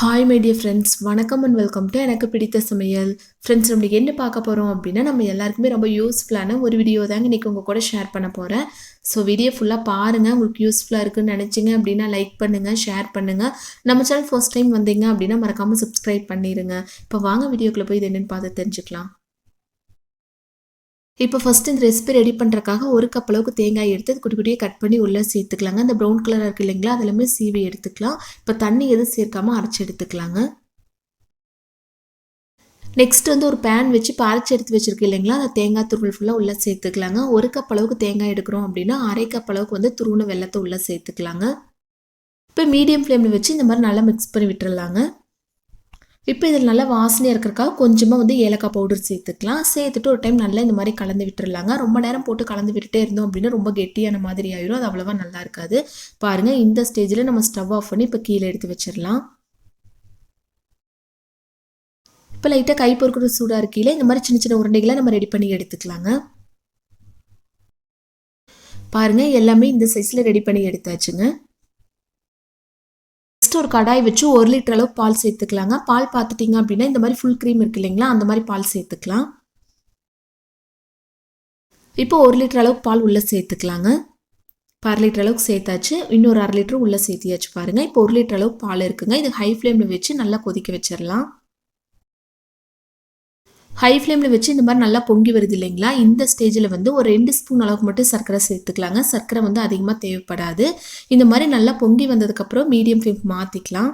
Hi my dear friends வணக்கம் and welcome to எனக்கு பிடித்த சமையல். ஃப்ரெண்ட்ஸ் நம்மளுக்கு என்ன பார்க்க போகிறோம் அப்படின்னா நம்ம எல்லாருக்குமே ரொம்ப யூஸ்ஃபுல்லான ஒரு வீடியோ தாங்க இன்றைக்கி உங்கள் கூட ஷேர் பண்ண போகிறேன் ஸோ வீடியோ ஃபுல்லாக பாருங்கள் உங்களுக்கு யூஸ்ஃபுல்லாக இருக்குன்னு நினச்சிங்க அப்படின்னா லைக் பண்ணுங்கள் ஷேர் பண்ணுங்கள் நம்ம சேனல் ஃபர்ஸ்ட் டைம் வந்தீங்க அப்படின்னா மறக்காமல் சப்ஸ்கிரைப் பண்ணிடுங்க இப்போ வாங்க வீடியோக்குள்ளே போய் இது என்னென்னு பார்த்து தெரிஞ்சுக்கலாம். இப்போ ஃபஸ்ட் இந்த ரெசிபி ரெடி பண்ணுறக்காக ஒரு கப் அளவுக்கு தேங்காய் எடுத்து குட்டி குட்டியே கட் பண்ணி உள்ளே சேர்த்துக்கலாங்க. அந்த ப்ரௌன் கலர் இருக்குது இல்லைங்களா அதெல்லாமே சீவி எடுத்துக்கலாம். இப்போ தண்ணி எதுவும் சேர்க்காம அரைச்சி எடுத்துக்கலாங்க. நெக்ஸ்ட் வந்து ஒரு பேன் வச்சு இப்போ அரைச்சி எடுத்து வச்சிருக்கு இல்லைங்களா அந்த தேங்காய் துருவல் ஃபுல்லாக உள்ளே சேர்த்துக்கலாங்க. ஒரு கப் அளவுக்கு தேங்காய் எடுக்கிறோம் அப்படின்னா அரை கப் அளவுக்கு வந்து துருவன வெள்ளத்தை உள்ளே சேர்த்துக்கலாங்க. இப்போ மீடியம் ஃப்ளேமில் வச்சு இந்த மாதிரி நல்லா மிக்ஸ் பண்ணி விட்டுறலாங்க. இப்போ இதில் நல்லா வாசனையாக இருக்கிறக்காக கொஞ்சமாக வந்து ஏலக்காய் பவுடர் சேர்த்துக்கலாம். சேர்த்துட்டு ஒரு டைம் நல்லா இந்த மாதிரி கலந்து விட்டுருலாங்க ரொம்ப நேரம் போட்டு கலந்து விட்டுட்டே இருந்தோம் அப்படின்னா ரொம்ப கெட்டியான மாதிரி ஆயிரும். அது அவ்வளோவா நல்லா இருக்காது. பாருங்கள் இந்த ஸ்டேஜில் நம்ம ஸ்டவ் ஆஃப் பண்ணி இப்போ கீழே எடுத்து வச்சிடலாம். இப்போ லைட்டாக கை பொறுக்கிற சூடாக இருக்கையில் இந்த மாதிரி சின்ன சின்ன உருண்டைகளை நம்ம ரெடி பண்ணி எடுத்துக்கலாங்க. பாருங்கள் எல்லாமே இந்த சைஸில் ரெடி பண்ணி எடுத்தாச்சுங்க. ஒரு கடாய் வச்சு ஒரு லிட்டர் அளவு பால் சேர்த்துக்கலாங்க. பால் பார்த்துட்டிங்க அப்படின்னா இந்த மாதிரி ஃபுல் க்ரீம் இருக்கு இல்லைங்களா? அந்த மாதிரி பால் சேர்த்துக்கலாம். இப்போ ஒரு லிட்டர் அளவுக்கு பால் உள்ளே சேர்த்துக்கலாங்க. அரை லிட்டர் அளவுக்கு சேர்த்தாச்சு. இன்னொரு அரை லிட்டர் உள்ளே சேர்த்தியாச்சு பாருங்கள் இப்போ ஒரு லிட்டர் அளவுக்கு பால் இருக்குங்க. இது ஹை ஃப்ளேமில் வச்சு நல்லா கொதிக்க வச்சிடலாம். ஹை ஃப்ளேமில் வச்சு இந்த மாதிரி நல்லா பொங்கி வருது இல்லைங்களா? இந்த ஸ்டேஜில் வந்து ஒரு ரெண்டு ஸ்பூன் அளவுக்கு மட்டும் சர்க்கரை சேர்த்துக்கலாங்க. சர்க்கரை வந்து அதிகமாக தேவைப்படாது. இந்த மாதிரி நல்லா பொங்கி வந்ததுக்கப்புறம் மீடியம் ஃப்ளேம் மாற்றிக்கலாம்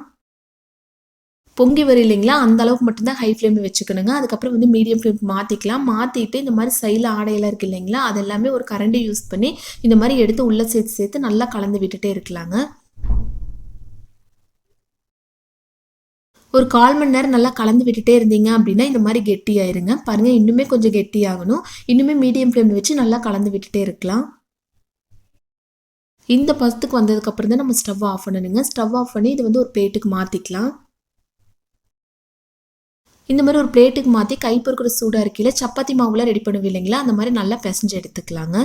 பொங்கி வரும் இல்லைங்களா? அந்த அளவுக்கு மட்டும்தான் ஹை ஃப்ளேமில் வச்சுக்கணுங்க. அதுக்கப்புறம் வந்து மீடியம் ஃப்ளேம் மாற்றிக்கலாம் மாற்றிட்டு இந்த மாதிரி சைடில் ஆடையெல்லாம் இருக்குது இல்லைங்களா? அது எல்லாமே ஒரு கரண்டி யூஸ் பண்ணி இந்த மாதிரி எடுத்து உள்ளே சேர்த்து சேர்த்து நல்லா கலந்து விட்டுட்டே இருக்கலாங்க. ஒரு கால் மணி நேரம் நல்லா கலந்து விட்டுட்டே இருந்தீங்க அப்படின்னா இந்த மாதிரி கெட்டியாயிருங்க. பாருங்கள் இன்னுமே கொஞ்சம் கெட்டியாகணும். இன்னுமே மீடியம் ஃப்ளேமில் வச்சு நல்லா கலந்து விட்டுட்டே இருக்கலாம். இந்த பதத்துக்கு வந்ததுக்கப்புறம் தான் நம்ம ஸ்டவ் ஆஃப் பண்ணணுங்க. ஸ்டவ் ஆஃப் பண்ணி இது வந்து ஒரு பிளேட்டுக்கு மாற்றிக்கலாம் இந்த மாதிரி ஒரு பிளேட்டுக்கு மாற்றி கை சூடாக இருக்கையில் சப்பாத்தி மாவுலாம் ரெடி பண்ணுவீங்க இல்லைங்களா? அந்த மாதிரி நல்லா பிசைஞ்சு எடுத்துக்கலாங்க.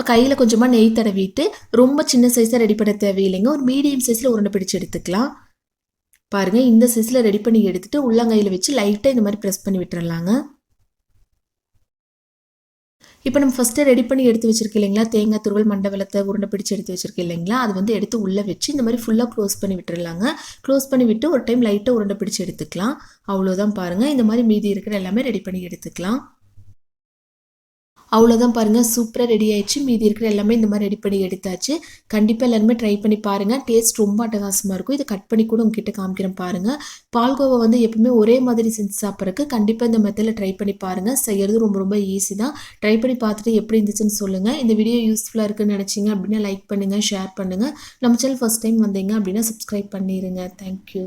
இப்போ கையில் கொஞ்சமாக நெய் தடவிட்டு ரொம்ப சின்ன சைஸாக ரெடி பண்ண தேவையில்லைங்க. ஒரு மீடியம் சைஸில் உருண்டை பிடிச்சி எடுத்துக்கலாம். பாருங்கள் இந்த சைஸில் ரெடி பண்ணி எடுத்துகிட்டு உள்ளங்கையில் வச்சு லைட்டாக இந்த மாதிரி ப்ரெஸ் பண்ணி விட்டுறலாங்க. இப்போ நம்ம ஃபஸ்ட்டு ரெடி பண்ணி எடுத்து வச்சிருக்கோம் இல்லைங்களா? தேங்காய் துருவல் மண்டபலத்தை உருண்டை பிடிச்சி எடுத்து வச்சிருக்கோம் இல்லைங்களா? அது வந்து எடுத்து உள்ளே வச்சு இந்த மாதிரி ஃபுல்லாக க்ளோஸ் பண்ணி விட்டுறலாங்க. க்ளோஸ் பண்ணி விட்டு ஒரு டைம் லைட்டாக உருண்டை பிடிச்சி எடுத்துக்கலாம். அவ்வளோதான் பாருங்கள் இந்த மாதிரி மீதி இருக்கிற எல்லாமே ரெடி பண்ணி எடுத்துக்கலாம். அவ்வளோதான் பாருங்கள் சூப்பராக ரெடி ஆயிடுச்சு. மீதி இருக்கிற எல்லாமே இந்த மாதிரி ரெடி பண்ணி எடுத்தாச்சு. கண்டிப்பாக எல்லாருமே ட்ரை பண்ணி பாருங்கள் டேஸ்ட் ரொம்ப அட்டகாசமாக இருக்கும். இதை கட் பண்ணி கூட உங்ககிட்ட காமிக்கிறேன் பாருங்கள் பால்கோவா வந்து எப்பவுமே ஒரே மாதிரி செஞ்சு சாப்பிட்றதுக்கு கண்டிப்பாக இந்த மெத்தடில் ட்ரை பண்ணி பாருங்கள் செய்கிறது ரொம்ப ரொம்ப ஈஸி தான். ட்ரை பண்ணி பார்த்துட்டு எப்படி இருந்துச்சுன்னு சொல்லுங்கள் இந்த வீடியோ யூஸ்ஃபுல்லாக இருக்குன்னு நினச்சிங்க அப்படின்னா லைக் பண்ணுங்கள் ஷேர் பண்ணுங்கள் நம்ம சேனல் ஃபஸ்ட் டைம் வந்தீங்க அப்படின்னா சப்ஸ்கிரைப் பண்ணிடுங்க தேங்க்யூ